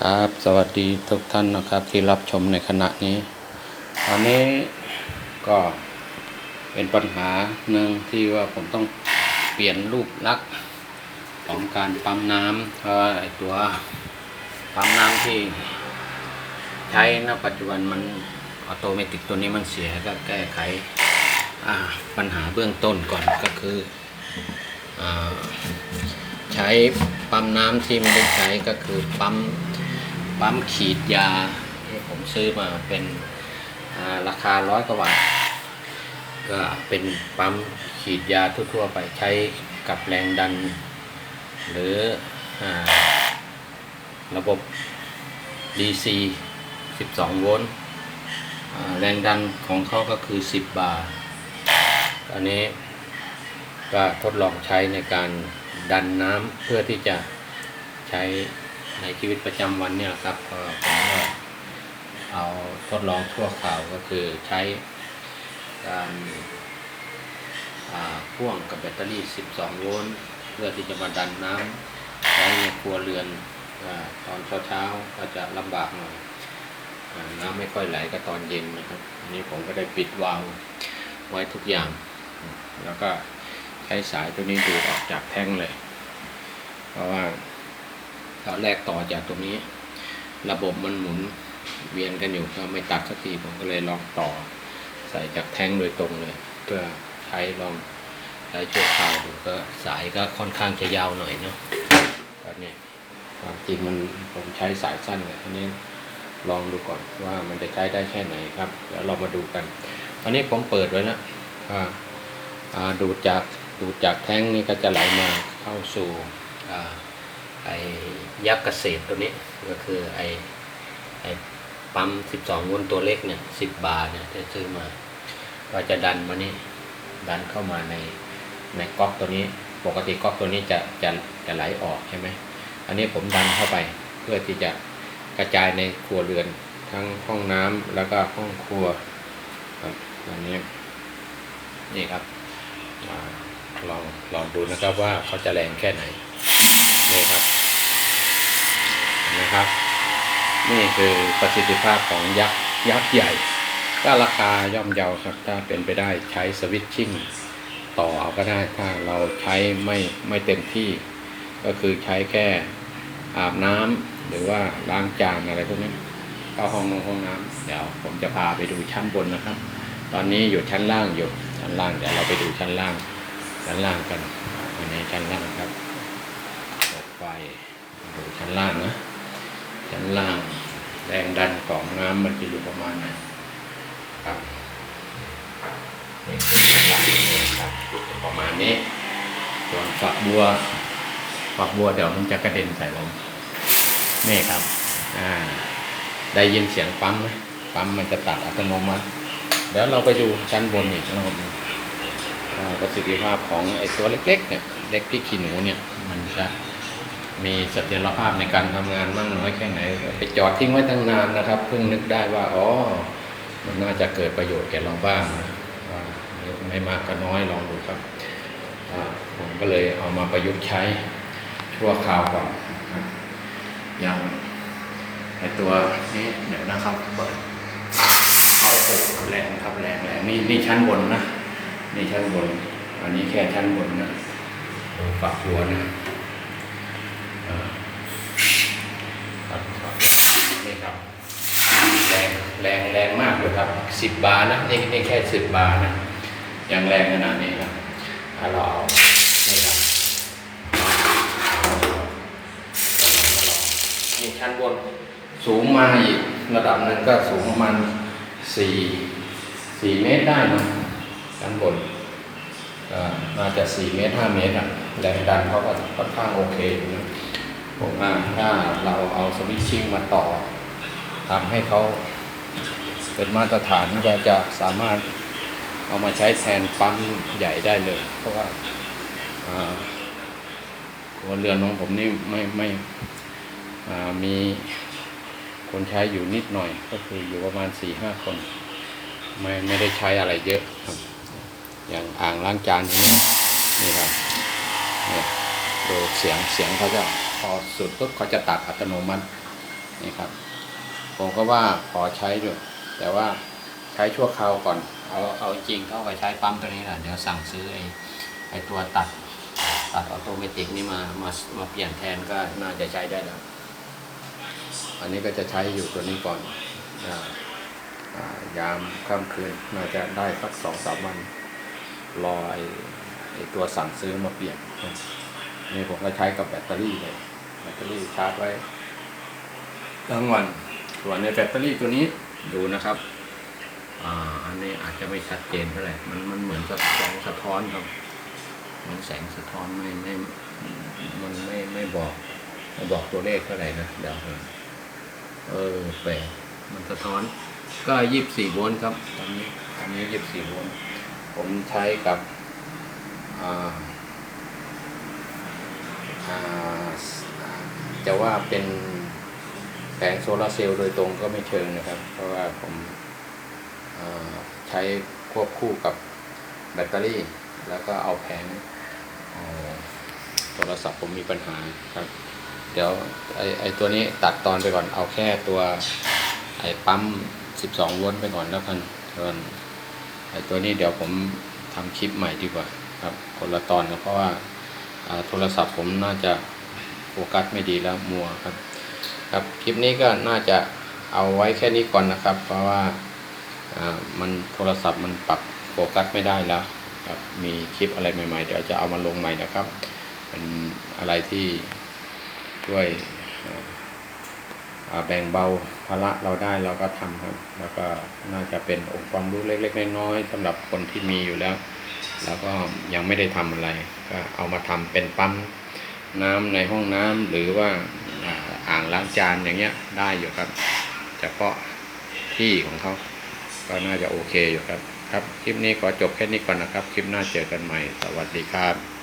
ครับสวัสดีทุกท่านนะครับที่รับชมในขณะนี้ ตอนนี้ก็เป็นปัญหาหนึ่งที่ว่าผมต้องเปลี่ยนรูปลักษณ์ของการปั๊มน้ำเพราะไอตัวปั๊มน้ำที่ใช้ณปัจจุบันมันออโตเมติกตัวนี้มันเสียก็แก้ไขปัญหาเบื้องต้นก่อนก็คืออใช้ปั๊มน้ำที่ไม่ได้ใช้ก็คือปั๊ม ปั๊มขีดยาที่ผมซื้อมาเป็นราคาร้อยกว่าบาทก็เป็นปั๊มขีดยาทั่วๆไปใช้กับแรงดัน หรืออระบบ DC 12 โวลต์แรงดันของเขาก็คือ 10 บาร์อันนี้ก็ทดลองใช้ในการดันน้ำเพื่อที่จะใช้ ในชีวิตประจำวันเนี่ยครับก็ผมก็เอาทดลองทั่วข่าวก็คือใช้การพ่วงกับแบตเตอรี่ 12 โวลต์เพื่อที่จะมาดันน้ำใช้ในครัวเรือนอตอนเช้าๆก็จะลำบากหน่อยน้ำไม่ค่อยไหลก็ตอนเย็นนะครับ อันนี้ผมก็ได้ปิดวาล์วไว้ทุกอย่าง แล้วก็ใช้สายตัวนี้ดูดออกจากแท่งเลย เพราะว่า ตอนแรกต่อจากตรงนี้ ระบบมันหมุนเวียนกันอยู่ก็ไม่ตัดสักทีผมก็เลยลองต่อ ใส่จากแท่งโดยตรงเลย เพื่อใช้ลองใช้ชั่วคราวดูก็สายก็ค่อนข้างจะยาวหน่อยเนาะตอนนี้ความจริงมันผมใช้สายสั้นเลยอันนี้ลองดูก่อนว่ามันจะใช้ได้แค่ไหนครับเดี๋ยวเรามาดูกันอันนี้ผมเปิดไว้แล้วอ่าดูดจากดูดจากแท้งนี่ก็จะไหลมาเข้าสู่อ่า ไอ้ยักษ์เกษตรตัวนี้ก็คือไอ้ไอ้ปั๊ม 12โวลต์ตัวเล็กเนี่ย10 บาทเนี่ยที่ซื้อมา ก็จะดันมานี่ดันเข้ามาในในก๊อกตัวนี้ ปกติก๊อกตัวนี้จะจะจะไหลออกใช่ไหมอันนี้ผมดันเข้าไปเพื่อที่จะกระจายในครัวเรือนทั้งห้องน้ำแล้วก็ห้องครัวครับอันนี้นี่ครับอลองลองดูนะครับว่าเขาจะแรงแค่ไหนครับเห็ นะครับ นี่คือประสิทธิภาพของยักษ์ยักษ์ใหญ่ ก็ราคาย่อมเยาครับ ถ้าเป็นไปได้ใช้สวิตชิ่งต่อเอาก็ได้ถ้าเราใช้ไม่ไม่เต็มที่ ก็คือใช้แค่อาบน้ำหรือว่าล้างจานอะไรพวกนี้เข้าห้องนงห้องน้ำเดี๋ยวผมจะพาไปดูชั้นบนนะครับ ตอนนี้อยู่ชั้นล่างอยู่ชั้นล่างเดี๋ยวเราไปดูชั้นล่างชั้นล่างกันอันนี้ชั้นล่างครับเปิดไฟดูชั้นล่างนะ ชั้นล่างแรงดันของน้ำมันจะอยู่ประมาณไหนครับนี่คือชั้นครับประมาณนี้ ส่วนฝักบัว ฝักบัวเดี๋ยวมันจะกระเด็นใส่ลมนี่ครับ อ่า ได้ยินเสียงปั๊มไหมปั๊มมันจะตัดอัตโนมัติเดี๋ยวเราไปดูชั้นบนอีกนะครับประสิทธิภาพของไอ้ตัวเล็กๆเนี่ยเล็กที่ขี้หนูเนี่ย มันจะ มีเสถียรภาพในการทำงานมากน้อยแค่ไหน ไปจอดทิ้งไว้ตั้งนานนะครับ เพิ่งนึกได้ว่าอ๋อมันน่าจะเกิดประโยชน์แก่เราบ้างนะอ่าไม่มากก็น้อยลองดูครับผมก็เลยเอามาประยุกต์ใช้ชั่วคราวก่อนอย่างไอตัวนี้เดี๋ยวนะครับเปิดโอ้โหแรงครับแรงแรงนี่นี่ชั้นบนนะนี่ชั้นบน อันนี้แค่ชั้นบนนะฝักหัวนะอ่าครับครับนี่ครับ แรงแรงมากเลยครับสิบบาร์นะนี่นี่แค่สิบบาร์นะยังแรงขนาดนี้ครับถ้าเราเอานี่ครับนี่ชั้นบนสูงมาอีกระดับหนึ่งก็สูงประมาณสี่สี่เมตรได้นะชั้นบนก็น่าจะสี่เมตรห้าเมตรอะแรงดันเขาก็ค่อนข้างโอเคนะผมว่าถ้าเราเอาสวิตชิ่งมาต่อทำให้เขา เป็นมาตรฐานก็จะสามารถเอามาใช้แทนปั๊มใหญ่ได้เลย เพราะว่าครัวเรือนของผมนี่ไม่ไม่มีคนใช้อยู่นิดหน่อย ก็คืออยู่ประมาณสี่ห้าคน ไม่ไม่ได้ใช้อะไรเยอะครับอย่างอ่างล้างจานอย่างนี้นี่ครับเนี่ยดูเสียงเสียงเขาจะพอสุดปุ๊บเขาจะตัดอัตโนมัตินี่ครับผมก็ว่าขอใช้ดู แต่ว่าใช้ชั่วคราวก่อน เอาเอาจริงเข้าไปใช้ปั๊มตัวนี้แหละเดี๋ยวสั่งซื้อไอ้ไอ้ตัวตัดตัดออโตเมติกนี่มามามาเปลี่ยนแทนก็น่าจะใช้ได้แล้ว อันนี้ก็จะใช้อยู่ตัวนี้ก่อนอาอ่ายามค่ำคืนน่าจะได้สักสองสามวันรอไอ้ไอ้ตัวสั่งซื้อมาเปลี่ยนนี่ผมก็ใช้กับแบตเตอรี่เลยแบตเตอรี่ชาร์จไว้ทั้งวันส่วนในแบตเตอรี่ตัวนี้ ดูนะครับอ่าอันนี้อาจจะไม่ชัดเจนเท่าไหร่มันมันเหมือนกับแสงสะท้อนครับมันแสงสะท้อนไม่ไม่มันไม่ไม่บอกไม่บอกตัวเลขเท่าไหร่นะเดี๋ยวเออแปลกมันสะท้อนก็ยี่สิบสี่โวลต์ครับตอนนี้ตอนนี้ยี่สิบสี่โวลต์ผมใช้กับอ่าอ่าจะว่าเป็น แผงโซลาร์เซลล์โดยตรงก็ไม่เชิงนะครับ เพราะว่าผมใช้ควบคู่กับแบตเตอรี่ แล้วก็เอาแผงโทรศัพท์ผมมีปัญหาครับ เดี๋ยวไอไอตัวนี้ตัดตอนไปก่อนเอาแค่ตัวไอปั๊ม 12 โวลต์ไปก่อนแล้วกันส่วนไอตัวนี้เดี๋ยวผมทำคลิปใหม่ดีกว่าครับคนละตอนนะเพราะว่าโทรศัพท์ผมน่าจะโฟกัสไม่ดีแล้วมัวครับ ครับคลิปนี้ก็น่าจะเอาไว้แค่นี้ก่อนนะครับ เพราะว่าามันโทรศัพท์มันปรับโฟกัสไม่ได้แล้วครับมีคลิปอะไรใหม่ๆ เดี๋ยวจะเอามาลงใหม่นะครับเป็นอะไรที่ช่วยแบ่งเบาภาระเราได้เราก็ทำครับแล้วก็น่าจะเป็นองค์ความรู้เล็กๆน้อยๆสำหรับคนที่มีอยู่แล้ว แล้วก็ยังไม่ได้ทำอะไร ก็เอามาทำเป็นปั๊มน้ำในห้องน้ำหรือว่า ล้างจานอย่างเงี้ยได้อยู่ครับ เฉพาะที่ของเขาก็น่าจะโอเคอยู่ครับ ครับ คลิปนี้ขอจบแค่นี้ก่อนนะครับ คลิปหน้าเจอกันใหม่ สวัสดีครับ